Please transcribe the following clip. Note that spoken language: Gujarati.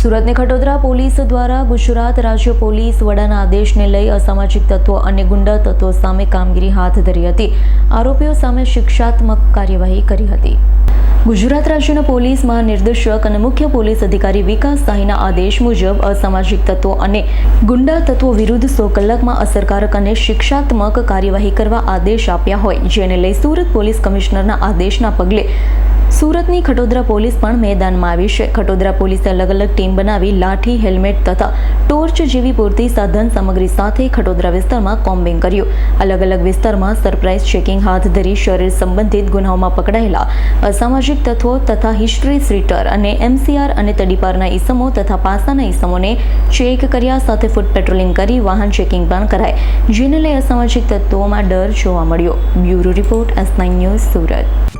સુરતની ખટોદરા પોલીસ દ્વારા ગુજરાત રાજ્ય પોલીસ વડાના આદેશને લઈ અસામાજિક તત્વો અને ગુંડા તત્વો સામે કામગીરી હાથ ધરી હતી. આરોપીઓ સામે શિક્ષાત્મક કાર્યવાહી કરી હતી. ગુજરાત રાજ્યના પોલીસ મહાનિર્દેશક અને મુખ્ય પોલીસ અધિકારી વિકાસ સાહીના આદેશ મુજબ અસામાજિક તત્વો અને ગુંડા તત્વો વિરુદ્ધ સો કલાકમાં અસરકારક અને શિક્ષાત્મક કાર્યવાહી કરવા આદેશ આપ્યા હોય, જેને લઈ સુરત પોલીસ કમિશનરના આદેશના પગલે સુરતની ખટોદરા પોલીસ પણ મેદાનમાં આવી છે. ખટોદરા પોલીસે અલગ અલગ ટીમ બનાવી લાઠી, હેલ્મેટ તથા ટોર્ચ જેવી પૂરતી સાધન સામગ્રી સાથે ખટોદરા વિસ્તારમાં કોમ્બિંગ કર્યું. અલગ અલગ વિસ્તારમાં સરપ્રાઇઝ ચેકિંગ હાથ ધરી શરીર સંબંધિત ગુનાઓમાં પકડાયેલા અસામાજિક તત્વો તથા હિસ્ટ્રી સ્વીટર અને એમસીઆર અને તડીપારના ઈસમો તથા પાસાના ઈસમોને ચેક કર્યા સાથે ફૂટ પેટ્રોલિંગ કરી વાહન ચેકિંગ પણ કરાય જેને લઈ અસામાજિક તત્વોમાં ડર જોવા મળ્યો. Bureau report S news Surat.